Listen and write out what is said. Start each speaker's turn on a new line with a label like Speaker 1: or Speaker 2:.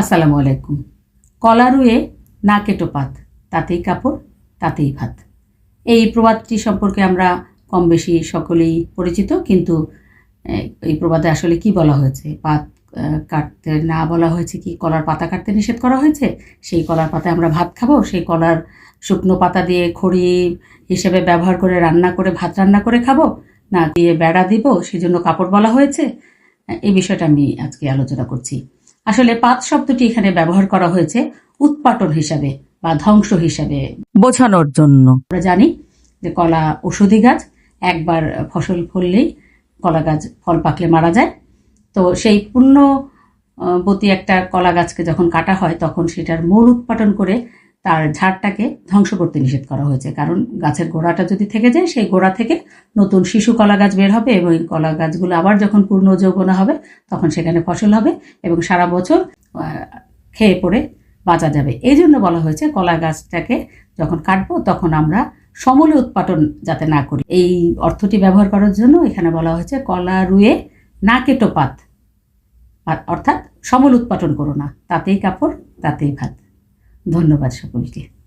Speaker 1: আসসালামু আলাইকুম। কলা রুয়ে না কেটো পাত তাতেই কাপড়, তাতেই ভাত। এই প্রবাদটি সম্পর্কে আমরা কম বেশি সকলেই পরিচিত, কিন্তু এই প্রবাদে আসলে কি বলা হয়েছে? পাত কাটতে না বলা হয়েছে কি? কলার পাতা কাটতে নিষেধ করা হয়েছে? সেই কলার পাতায় আমরা ভাত খাব? সেই কলার শুকনো পাতা দিয়ে খড়ি হিসেবে ব্যবহার করে রান্না করে, ভাত রান্না করে খাব? না, দিয়ে বেড়া দিব, সেজন্য কাপড় বলা হয়েছে? এই বিষয়টা আমি আজকে আলোচনা করছি। আসলে পাত শব্দটি এখানে ব্যবহার করা হয়েছে উৎপাটন হিসাবে বা ধ্বংস হিসাবে। বোঝানোর জন্য। আমরা জানি যে কলা ওষুধি গাছ একবার ফসল ফললেই কলা গাছ ফল পাকলে মারা যায়। তো সেই পূর্ণবতী একটা কলা গাছকে যখন কাটা হয় তখন সেটার মূল উৎপাটন করে তার ঝাড়টাকে ধ্বংস করতে নিষেধ করা হয়েছে। কারণ গাছের গোড়াটা যদি থেকে যায়, সেই গোড়া থেকে নতুন শিশু কলা গাছ বের হবে এবং কলা গাছগুলো আবার যখন পূর্ণ যৌবনা হবে, তখন সেখানে ফসল হবে এবং সারা বছর খেয়ে পড়ে বাঁচা যাবে। এই জন্য বলা হয়েছে কলা গাছটাকে যখন কাটবো, তখন আমরা সমূলে উৎপাদন যাতে না করি। এই অর্থটি ব্যবহার করার জন্য এখানে বলা হয়েছে কলা রুয়ে না কেটো পাত অর্থাৎ সমল উৎপাদন করো না। তাতেই কাপড়, তাতেই ভাত। ধন্যবাদ সকলকে।